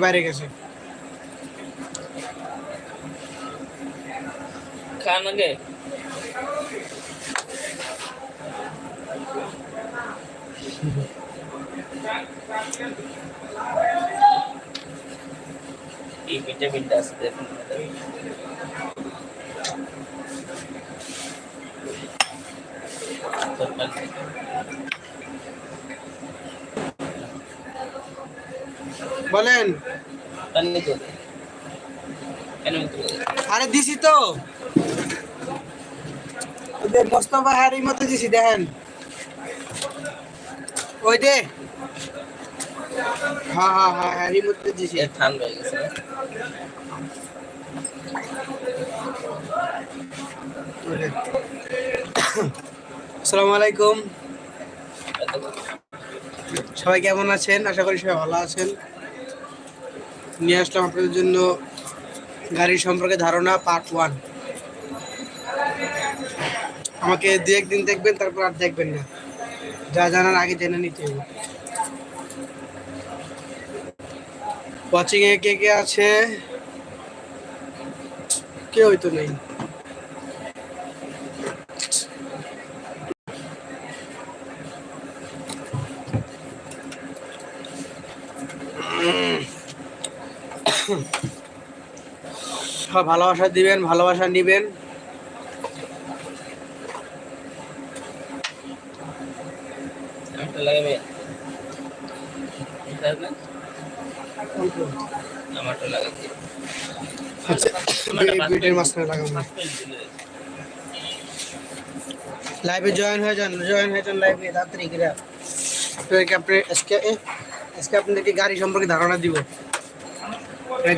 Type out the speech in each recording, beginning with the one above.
বাইরে গেছে খান আগে এই ভিটামিনটা আছে দেখুন বলেন। আরে দিছি তো। মোস্তফা হারির মতো দিছি দেখেন। ওই দে। হ্যাঁ হ্যাঁ হ্যাঁ মধ্যে দিছি। ঠান্ডা হয়ে গেছে আসসালামু আলাইকুম। সবাই কেমন আছেন? আশা করি সবাই ভালো আছেন। নিয়ে আসলাম আপনাদের জন্য গাড়ির সম্পর্কে ধারণা পার্ট ওয়ান আমাকে দু একদিন দেখবেন, তারপর আর দেখবেন না। যা জানার আগে জেনে নিতে হবে। ওয়াচিংয়ে কে কে আছে? কেউ তো নেই। ভালোবাসা দিবেন ভালোবাসা নিবেন। লাইভে জয়েন হয়ে যান জয়েন হয়ে যান লাইভে তাড়াতাড়ি করে আপনাদেরকে আপনি আজকে আজকে আপনাদেরকে গাড়ি সম্পর্কে ধারণা দিব।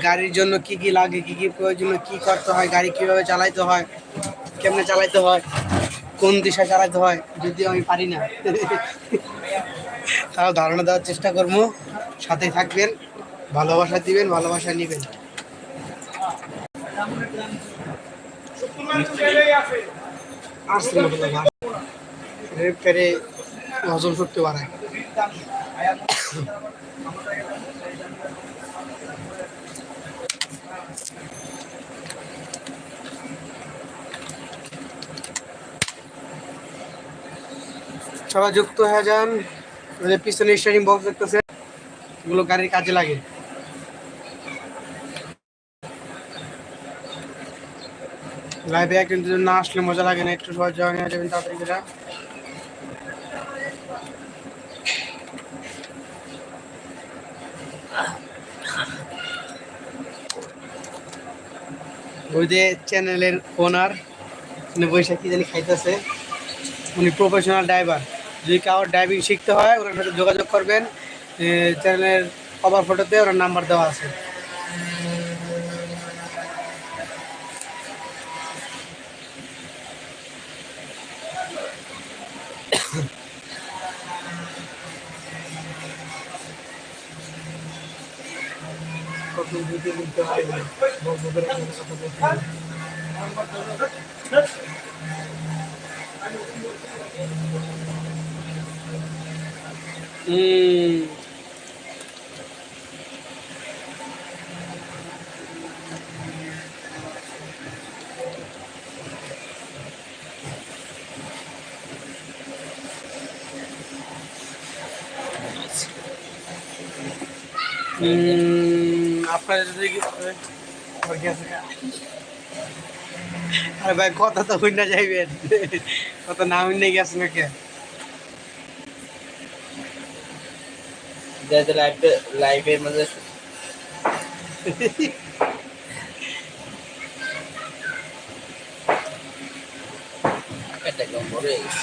গাড়ির জন্য কি কি লাগে, কি কি প্রয়োজন কি করতে হয়, গাড়ি কীভাবে চালাইতে হয়, কেমনে চালাইতে হয়, কোন দিশায় চালাইতে হয় যদি আমি পারি না। তাও ধারণা দেওয়ার চেষ্টা করব। সাথে থাকবেন, ভালোবাসা দিবেন, ভালোবাসা নেবেন। পেরে হজম শক্তি বাড়ায় সবাই যুক্ত হয়ে যান। পিছনে স্টারিং বক্স দেখতেছে। এগুলো গাড়ির কাজে লাগে। লাইভে একদিন দুজন না আসলে মজা লাগে না, একটু সবাই জয়েন হয়ে যাবেন তাড়াতাড়ি ওই যে চ্যানেলের ওনার বৈশাখ কি জানি খাইতেছে। উনি প্রফেশনাল ড্রাইভার যদি কারোর ড্রাইভিং শিখতে হয় ওনার সাথে যোগাযোগ করবেন চ্যানেলের কভার ফটোতে ওনার নাম্বার দেওয়া আছে কত ভিডিও করতে হয় বকবকের একটা কথা বলতে হয়। হুম হুম, আপনার যদি আরে ভাই, কথা তো হই না যাইবেন। কথা না হই না গেছে না যাদের লাইভে লাইভের মধ্যে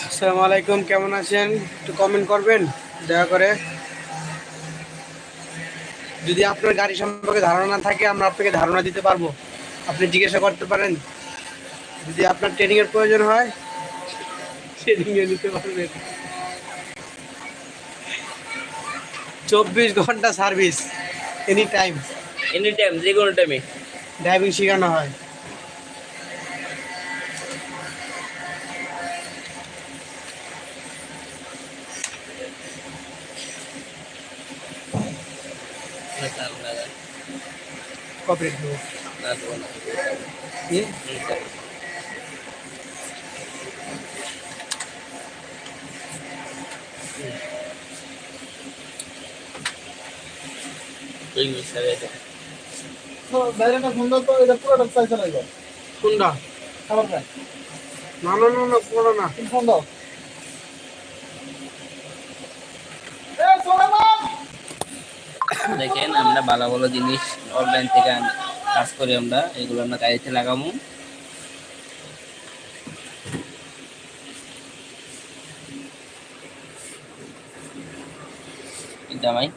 আসসালামু আলাইকুম কেমন আছেন? একটু কমেন্ট করবেন, দয়া করে। যদি আপনার গাড়ি সম্পর্কে ধারণা থাকে, আমরা আপনাকে ধারণা দিতে পারব। আপনি জিজ্ঞাসা করতে পারেন। যদি আপনার ট্রেনিং এর প্রয়োজন হয় ট্রেনিং এ নিতে পারবেন। চব্বিশ ঘণ্টা service any time any time যে কোনো টাইমে ড্রাইভিং শেখানো হয়। কপিরাইট দেবো না দেবো না ওই মিক্সারে এটা বাইরেটা সুন্দর তো এটা পুরোটা কোনটা খাবার না না না না পুরো না তুমি ফোন দাও এ চলে না দেখেন আমরা ভালো ভালো জিনিস অনলাইন থেকে কাজ করি আমরা এগুলো আমরা গাড়িতে লাগাবো জামাই?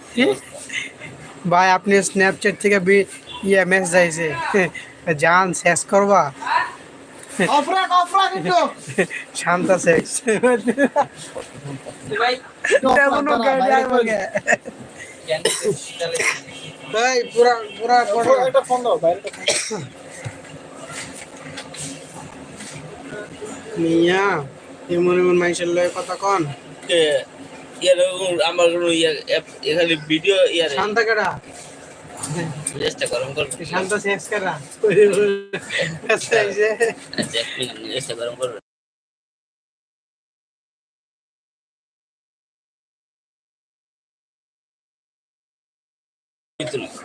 ভাই আপনি স্ন্যাপচ্যাট থেকে বি- ইয়ে মেসেজ আইছে। জান শেষ করবা? শান্ত সেক্স ভাই? পুরা পুরা একটা ফোন দাও বাইরেটা মিয়া এমন এমন মানুষের লয় কথা কন। ইয়ার আমার কোনো ইয়া app- এখানে ভিডিও ইয়ার শান্ত কেডা চেষ্টা গরম করব শান্ত সেক্স কেডা আচ্ছা এই যে। আচ্ছা এক মিনিট চেষ্টা গরম করব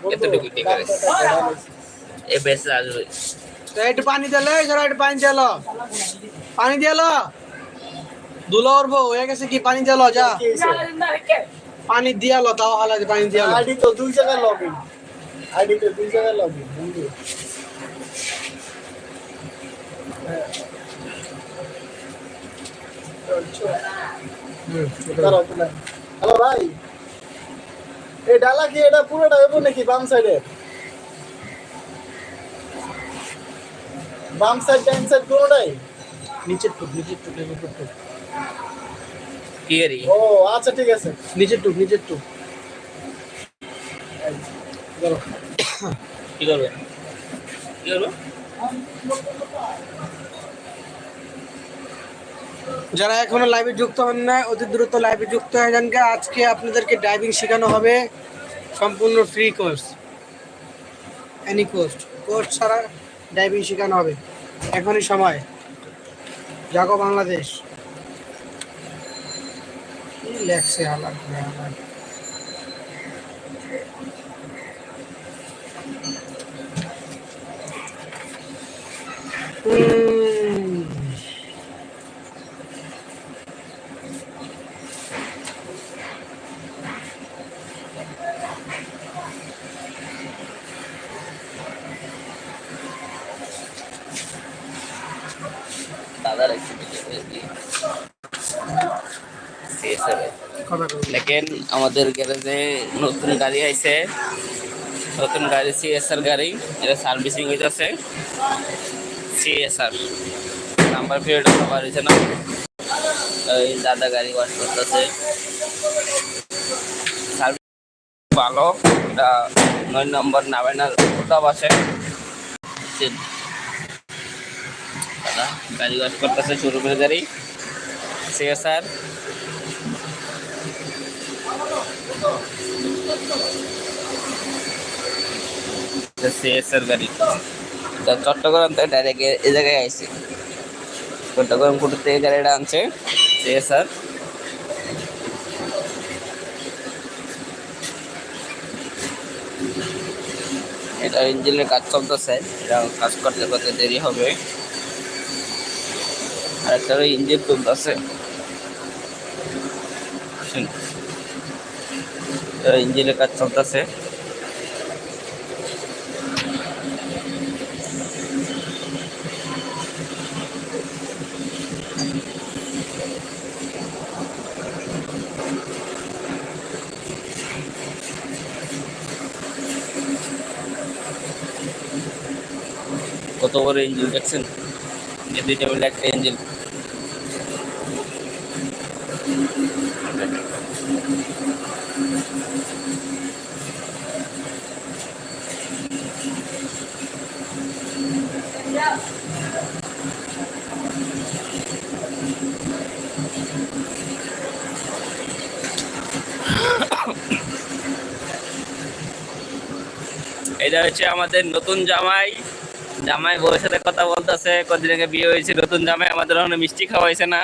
এতটুকু ঠিক আছে। এ বেশ আসবে একটু পানি দিলে একটু পানি দিলো পানি দিলো দুলো উঠবো হয়ে গেছে কি? পানি দিলো যা। পানি দিয়ালো তাও হালা পানি দিয়ালো আইডি তো দুই জায়গায় লগ ইন আইডি তো দুই জায়গায় লগ ইন বন্ধু হ্যালো ভাই। এই ডালা কি এটা পুরোটা হইব নাকি বাম সাইডে বাম সাইড ডান সাইড কোনোটাই নিচের টুক নিচের টুক নিচের টুক। কি ও আচ্ছা ঠিক আছে। নিচের টুক নিচের টুক কি করবে? কি করবে? যারা এখনও লাইভে যুক্ত হন না অতি দ্রুত লাইভে যুক্ত হয়ে যান। আজকে আপনাদেরকে ড্রাইভিং শেখানো হবে সম্পূর্ণ free course any course course ছাড়া ড্রাইভিং শেখানো হবে। এখনই সময়। জাগো বাংলাদেশ। লেখছে হালাত রে হালাত। উম, দাদার একটু সিএসএফ কথা কই। দেখেন আমাদের গ্যারেজে নতুন গাড়ি আইছে। নতুন গাড়ি সিএসআর গাড়ি, এটা সার্ভিসিং হইতেছে। সিএসআর নাম্বার প্লেট কভার হয়েছে না। এই দাদা গাড়ি ওয়াশ করতেছে। সার্ভিস ভালো, এটা নয় নম্বর নামেনার কোথাও আছে। দাদা গাড়ি ওয়াশ করতেছে শোরুমের গাড়ি। সিএসআর সিএসআর গাড়ি চট্টগ্রাম থেকে ডাইরেক্ট এই জায়গায় আইছে। চট্টগ্রাম কোর্ট থেকে গাড়িটা আনছে সিএসআর এটা ইঞ্জিনের কাজ চলতেছে, এটা কাজ করতে করতে দেরি হবে। আর একটা ইঞ্জিন তুলতেছে। ইঞ্জিনের কাজ চলতেছে। কত বড় ইঞ্জিন দেখছেন? এই দুইটা মিলে একটা ইঞ্জিন হচ্ছে আমাদের নতুন জামাই। জামাই বউয়ের সাথে কথা বলতেছে, কদিন আগে বিয়ে হয়েছে, নতুন জামাই, আমাদের ওখানে মিষ্টি খাওয়াইছে না।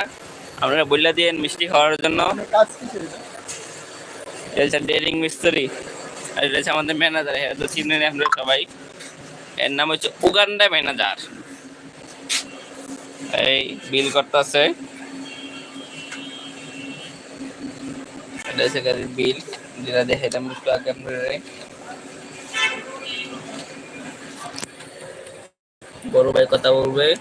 আপনারা বললে দিয়েন মিষ্টি খাওয়ার জন্য? এটা মিস্ত্রি, আর এটা হচ্ছে আমাদের ম্যানেজার আপনারা সবাই। এর নাম হচ্ছে উগান্ডা ম্যানেজার। এই বিল করতেছে। এটা হচ্ছে বিল, যেটা দেখাইলাম একটু আগে আপনারা বড় ভাই কথা বলবে।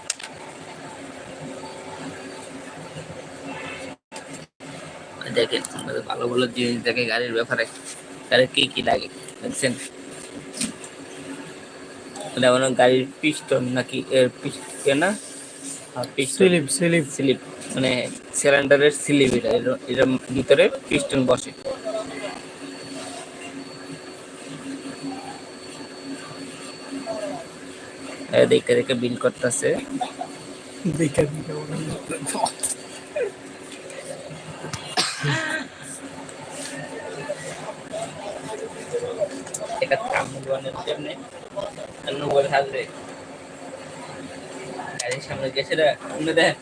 দেখেন ভালো ভালো জিনিস দেখে গাড়ির ব্যাপারে গাড়ির কি কি লাগে দেখছেন? যেমন গাড়ির পিস্টন নাকি এর পিস্টন না? Slip slip. স্লিপ মানে সিলিন্ডারের স্লিপ এটা এর- এটার ভিতরে পিস্টন বসে। দেখে দেখে বিল করতেছে। দেখে দেখে এটা কামড়ানোর জন্য। অন্য বলে থাকবে গাড়ির সামনে গেছে রে সামনে দেখ।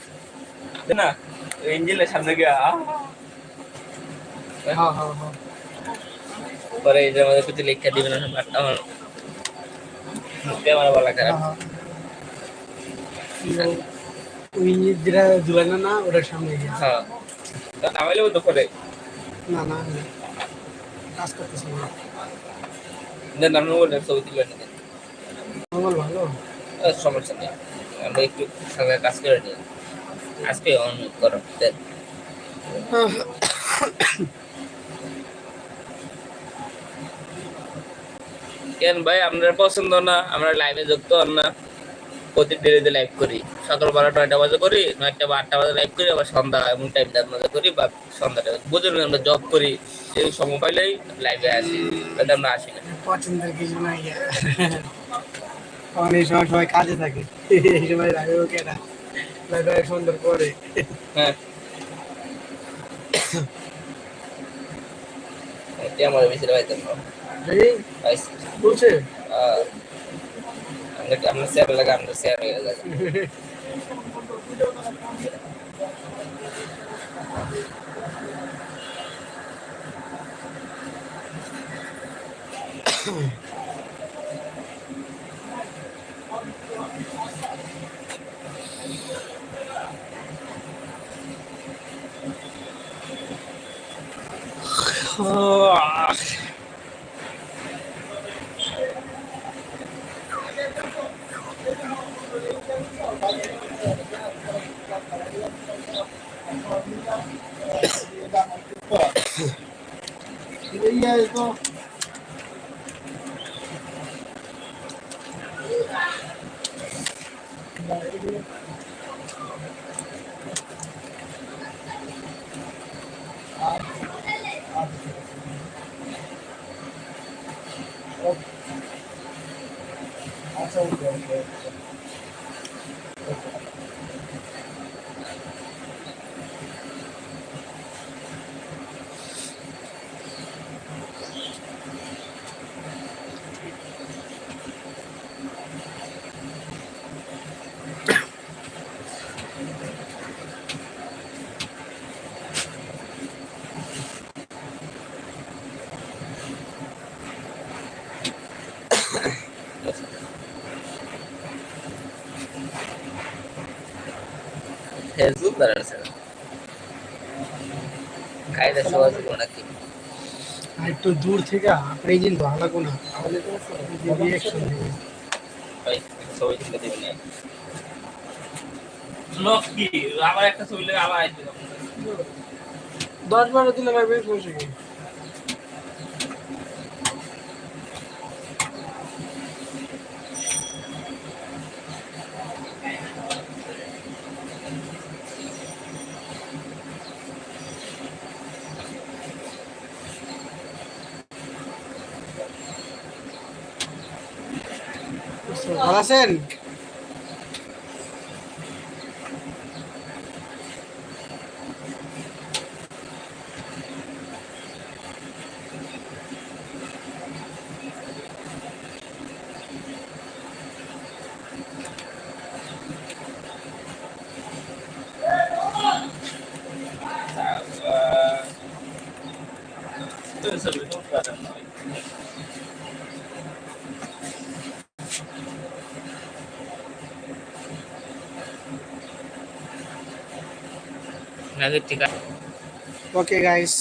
না ইঞ্জিনের সামনে গিয়ে। হ্যাঁ হ্যাঁ হ্যাঁ। পরে এটার মধ্যে কিছু লেখা দিবে না আমার বলা খারাপ হ্যাঁ, হ্যাঁ। ওই যেটা ঝুলাই না না ওটার সামনে গিয়ে। হ্যাঁ। তা নামাইলেও তো পরে না না না। কাজ করতেছে না। দেন আমরা বলে ছবি তুলে দেন আমার ভালো। সমস্যা নেই। আমরা একটু সঙ্গে কাজ করে নিই। আজকে অন করো কেন ভাই? আপনার পছন্দ না আমরা লাইভে যুক্ত হন না। প্রতি ডেলিতে লাইভ করি। সকাল বারোটা নয়টা বাজে করি নয়টা বা আটটা বাজে লাইভ করি আবার সন্ধ্যা এমন মধ্যে করি বা বুঝুন আমরা জব করি সময় পাইলেই লাইভে আসি। তাতে আমরা আসি না। পছন্দের কিছু নাই। এই সময় সবাই কাজে থাকে। এই সময় লাগে ওকে না। লাগে সুন্দর করে হ্যাঁ। এটা আমার বেশি না বলছে? আমরা আমরা আমরা শেয়ার হয়ে ফেসবুক না কায়দা যাবে নাকি। একটু দূর থেকে আপনি কিন্তু ভালো না রিয়াকশন দেবে ভাই ছবি তুলে দেবেন না? কি আবার একটা ছবি লাগে আবার আইতে হবে। দশ বারো দিলে ভাই বেশ বসে কি? Alasan. নাকি ঠিক আছে ওকে গাইস